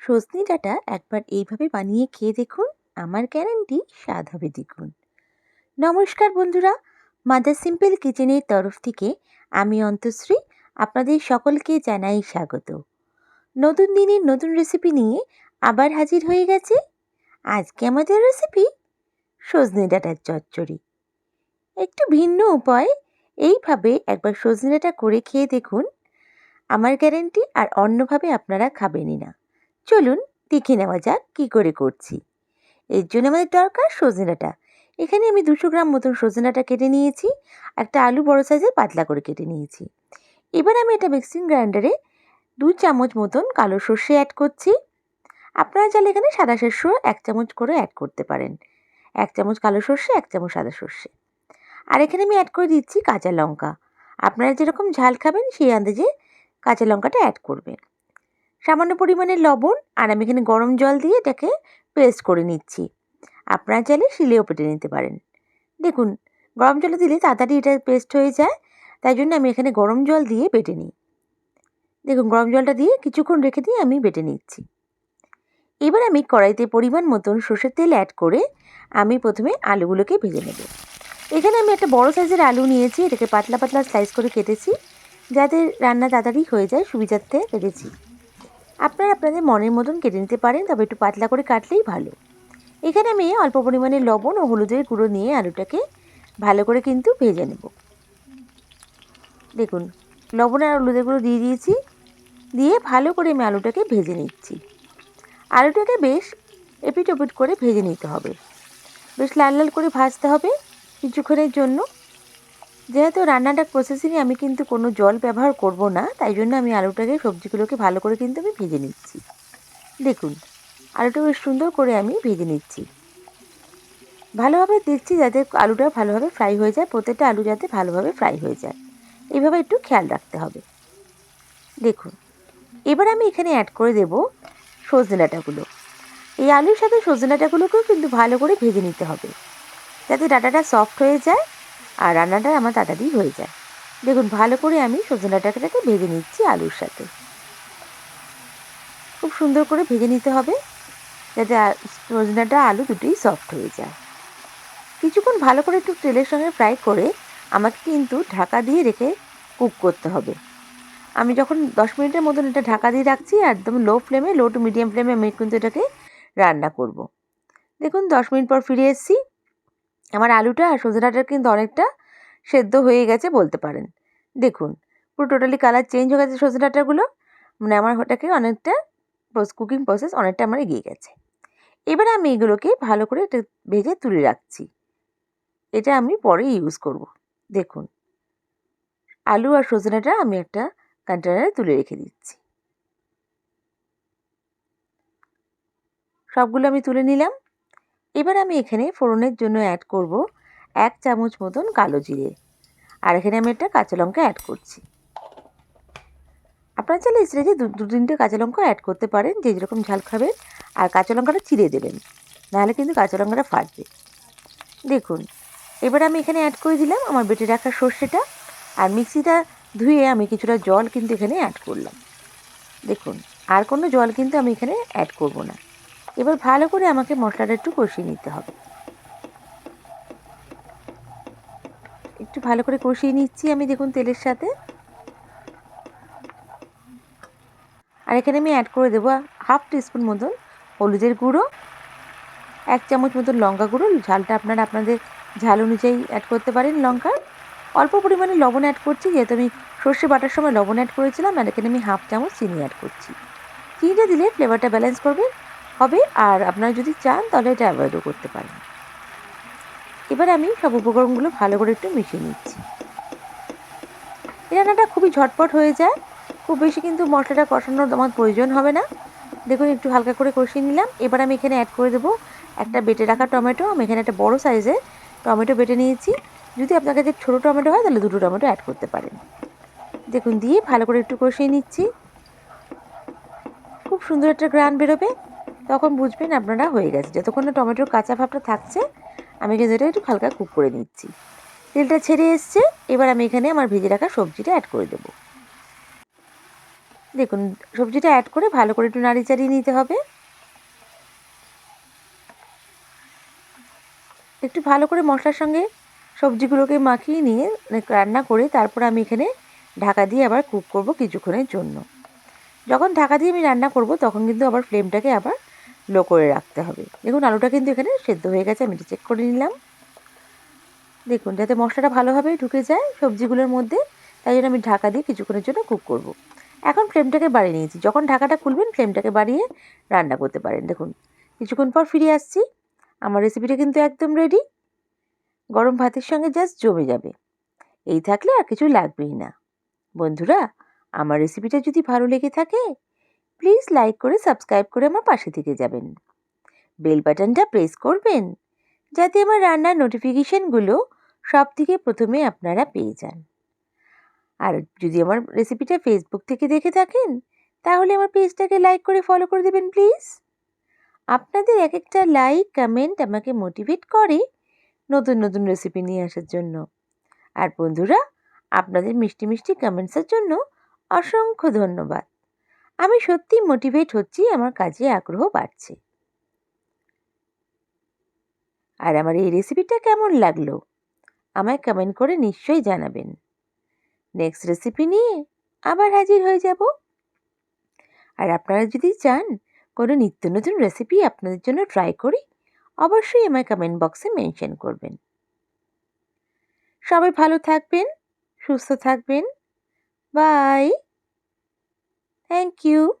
সজনে ডাঁটা একবার এইভাবে বানিয়ে খেয়ে দেখুন। আমার গ্যারান্টি স্বাদ হবে দ্বিগুণ। নমস্কার বন্ধুরা, মাদার সিম্পল কিচেনের তরফ থেকে আমি অন্তশ্রী আপনাদের সকলকে জানাই স্বাগত। নতুন দিনের নতুন রেসিপি নিয়ে আবার হাজির হয়ে গেছে আজকে আমাদের রেসিপি সজনে ডাঁটার চচ্চড়ি। একটু ভিন্ন উপায়, এইভাবে একবার সজনে ডাঁটা করে খেয়ে দেখুন। আমার গ্যারেন্টি আর অন্যভাবে আপনারা খাবেনই না। চলুন দেখে নেওয়া যাক কী করে করছি। এর জন্য আমাদের দরকার সজনে ডাঁটা এখানে আমি দুশো গ্রাম মতন সজনে ডাঁটা কেটে নিয়েছি, একটা আলু বড় সাইজের পাতলা করে কেটে নিয়েছি। এবার আমি এটা মিক্সিং গ্রাইন্ডারে দু চামচ মতন কালো সর্ষে অ্যাড করছি। আপনারা চাইলে এখানে সাদা শস্য এক চামচ করে অ্যাড করতে পারেন। এক চামচ কালো সর্ষে, এক চামচ সাদা সর্ষে। আর এখানে আমি অ্যাড করে দিচ্ছি কাঁচা লঙ্কা। আপনারা যেরকম ঝাল খাবেন সেই আন্দাজে কাঁচা লঙ্কাটা অ্যাড করবেন। সামান্য পরিমাণে লবণ আর আমি এখানে গরম জল দিয়ে এটাকে পেস্ট করে নিচ্ছি। আপনারা চাইলে শিলেও পেটে নিতে পারেন। দেখুন, গরম জলে দিলে তাড়াতাড়ি এটা পেস্ট হয়ে যায়, তাই জন্য আমি এখানে গরম জল দিয়ে বেটে নিই। দেখুন, গরম জলটা দিয়ে কিছুক্ষণ রেখে দিয়ে আমি বেটে নিচ্ছি। এবার আমি কড়াইতে পরিমাণ মতন সর্ষের তেল অ্যাড করে আমি প্রথমে আলুগুলোকে ভেজে নেব। এখানে আমি একটা বড় সাইজের আলু নিয়েছি, এটাকে পাতলা পাতলা স্লাইস করে কেটেছি, যাতে রান্না তাড়াতাড়ি হয়ে যায় সুবিধার্থে কেটেছি। আপনারা আপনাদের মনের মতন কেটে নিতে পারেন, তবে একটু পাতলা করে কাটলেই ভালো। এখানে আমি অল্প পরিমাণে লবণ ও হলুদের গুঁড়ো নিয়ে আলুটাকে ভালো করে কিন্তু ভেজে নেব। দেখুন, লবণ আর হলুদের গুঁড়ো দিয়ে দিয়েছি, দিয়ে ভালো করে আমি আলুটাকে ভেজে নিচ্ছি। আলুটাকে বেশ এপিট ওপিট করে ভেজে নিতে হবে। বেশ লাল লাল করে ভাজতে হবে কিছুক্ষণের জন্য। যেহেতু রান্নাটার প্রসেসিংয়ে আমি কিন্তু কোনো জল ব্যবহার করব না, তাই জন্য আমি আলুটাকে সবজিগুলোকে ভালো করে কিন্তু আমি ভেজে নিচ্ছি। দেখুন, আলুটা বেশ সুন্দর করে আমি ভেজে নিচ্ছি। ভালোভাবে দেখছি যাতে আলুটা ভালোভাবে ফ্রাই হয়ে যায়, প্রত্যেকটা আলু যাতে ভালোভাবে ফ্রাই হয়ে যায়। এইভাবে একটু খেয়াল রাখতে হবে। দেখুন, এবার আমি এখানে অ্যাড করে দেব সজনে ডাঁটাগুলো। এই আলুর সাথে সজনে ডাঁটাগুলোকেও কিন্তু ভালো করে ভেজে নিতে হবে। যাতে ডাটাটা সফট হয়ে যায় আর রান্নাটা আমার তাড়াতাড়ি হয়ে যায়। দেখুন, ভালো করে আমি সজনে ডাঁটাটাকে ভেজে নিচ্ছি আলুর সাথে। খুব সুন্দর করে ভেজে নিতে হবে, যাতে সজনাটা আলু দুটোই সফট হয়ে যায়। কিছুক্ষণ ভালো করে একটু তেলের সঙ্গে ফ্রাই করে আমাকে কিন্তু ঢাকা দিয়ে রেখে কুক করতে হবে। আমি যখন দশ মিনিটের মতন এটা ঢাকা দিয়ে রাখছি, একদম লো ফ্লেমে লো টু মিডিয়াম ফ্লেমে আমি কিন্তু এটাকে রান্না করব। দেখুন, দশ মিনিট পর ফিরে এসেছি। আমার আলুটা আর সজনাটা কিন্তু অনেকটা সেদ্ধ হয়ে গেছে বলতে পারেন। দেখুন, পুরো টোটালি কালার চেঞ্জ হয়ে গেছে সজনে মানে আমার ওটাকে অনেকটা কুকিং প্রসেস অনেকটা আমার এগিয়ে গেছে। এবার আমি এগুলোকে ভালো করে এটা ভেজে তুলে রাখছি। এটা আমি পরে ইউজ করব। দেখুন, আলু আর সজনেটা আমি একটা কন্টেনারে তুলে রেখে দিচ্ছি। সবগুলো আমি তুলে নিলাম। এবার আমি এখানে ফোড়নের জন্য অ্যাড করব এক চামচ মতন কালো জিরে। আর এখানে আমি একটা কাঁচা লঙ্কা অ্যাড করছি। আপনারা চাইলে স্টেজে দু তিনটে কাঁচা লঙ্কা অ্যাড করতে পারেন, যে যেরকম ঝাল খাবেন। আর কাঁচা লঙ্কাটা চিরে দেবেন, নাহলে কিন্তু কাঁচা লঙ্কাটা ফাটবে। দেখুন, এবার আমি এখানে অ্যাড করে দিলাম আমার বেটে রাখা সর্ষেটা। আর মিক্সিটা ধুয়ে আমি কিছুটা জল কিন্তু এখানে অ্যাড করলাম। দেখুন, আর কোনো জল কিন্তু আমি এখানে অ্যাড করব না। এবার ভালো করে আমাকে মশলাটা একটু কষিয়ে নিতে হবে। একটু ভালো করে কষিয়ে নিচ্ছি আমি দেখুন তেলের সাথে। আর এখানে আমি অ্যাড করে দেবো হাফ টিস্পুন মতন হলুদের গুঁড়ো, এক চামচ মতন লঙ্কা গুঁড়ো, ঝালটা আপনারা আপনাদের ঝাল অনুযায়ী অ্যাড করতে পারেন লঙ্কা অল্প পরিমাণে লবণ অ্যাড করছি, যেহেতু আমি সর্ষে বাটার সময় লবণ অ্যাড করেছিলাম, আর এখানে আমি হাফ চামচ চিনি অ্যাড করছি। চিনিটা দিলে ফ্লেভারটা ব্যালেন্স করবে। হবে, আর আপনারা যদি চান তাহলে এটা অ্যাভয়েডও করতে পারেন। এবার আমি সব উপকরণগুলো ভালো করে একটু মিশিয়ে নিচ্ছি। এই রান্নাটা খুবই ঝটপট হয়ে যায়। খুব বেশি কিন্তু মশলাটা কষানোর আমার প্রয়োজন হবে না। দেখুন, একটু হালকা করে কষিয়ে নিলাম। এবার আমি এখানে অ্যাড করে দেবো একটা বেটে রাখা টমেটো। আমি এখানে একটা বড় সাইজের টমেটো বেটে নিয়েছি। যদি আপনার কাছে ছোটো টমেটো হয়, তাহলে দুটো টমেটো অ্যাড করতে পারেন। দেখুন, দিয়ে ভালো করে একটু কষিয়ে নিচ্ছি। খুব সুন্দর একটা গ্রান বেরোবে। তখন বুঝবেন আপনারা হয়ে গেছে। যতক্ষণ না টমেটোর কাঁচা ভাবটা থাকছে, আমি কিন্তু এটা একটু হালকা কুক করে নিচ্ছি। তেলটা ছেড়ে এসছে, এবার আমি এখানে আমার ভেজে রাখা সবজিটা অ্যাড করে দেবো। দেখুন, সবজিটা অ্যাড করে ভালো করে একটু নাড়ি চাড়িয়ে নিতে হবে। একটু ভালো করে মশলার সঙ্গে সবজিগুলোকে মাখিয়ে নিয়ে রান্না করে তারপর আমি এখানে ঢাকা দিয়ে আবার কুক করব কিছুক্ষণের জন্য। যখন ঢাকা দিয়ে আমি রান্না করব, তখন কিন্তু আবার ফ্লেমটাকে আবার লো করে রাখতে হবে। দেখুন, আলুটা কিন্তু এখানে সেদ্ধ হয়ে গেছে, আমি চেক করে নিলাম। দেখুন, যাতে মশলাটা ভালোভাবে ঢুকে যায় সবজিগুলোর মধ্যে, তাই জন্য আমি ঢাকা দিয়ে কিছুক্ষণের জন্য কুক করব। এখন ফ্লেমটাকে বাড়িয়ে নিয়েছি। যখন ঢাকাটা খুলবেন ফ্লেমটাকে বাড়িয়ে রান্না করতে পারেন। দেখুন, কিছুক্ষণ পর ফিরে আসছি। আমার রেসিপিটা কিন্তু একদম রেডি গরম ভাতের সঙ্গে জাস্ট জমে যাবে। এই থাকলে আর কিছু লাগবেই না। বন্ধুরা, আমার রেসিপিটা যদি ভালো লেগে থাকে প্লিজ লাইক করে সাবস্ক্রাইব করে আমার পাশে থেকে যাবেন। বেল বাটনটা প্রেস করবেন যাতে আমার রান্নার নোটিফিকেশানগুলো সব থেকে প্রথমে আপনারা পেয়ে যান। আর যদি আমার রেসিপিটা ফেসবুক থেকে দেখে থাকেন, তাহলে আমার পেজটাকে লাইক করে ফলো করে দেবেন প্লিজ। আপনাদের এক একটা লাইক কমেন্ট আমাকে মোটিভেট করে নতুন নতুন রেসিপি নিয়ে আসার জন্য। আর বন্ধুরা, আপনাদের মিষ্টি মিষ্টি কমেন্টসের জন্য অসংখ্য ধন্যবাদ। আমি সত্যি মোটিভেট হচ্ছি, আমার কাজে আগ্রহ বাড়ছে। আর আমার এই রেসিপিটা কেমন লাগল? আমায় কমেন্ট করে নিশ্চয়ই জানাবেন। নেক্সট রেসিপি নিয়ে আবার হাজির হয়ে যাব। আর আপনারা যদি চান কোনো নিত্য নতুন রেসিপি আপনাদের জন্য ট্রাই করি, অবশ্যই আমায় কমেন্ট বক্সে মেনশন করবেন। সবাই ভালো থাকবেন, সুস্থ থাকবেন। Bye Thank you.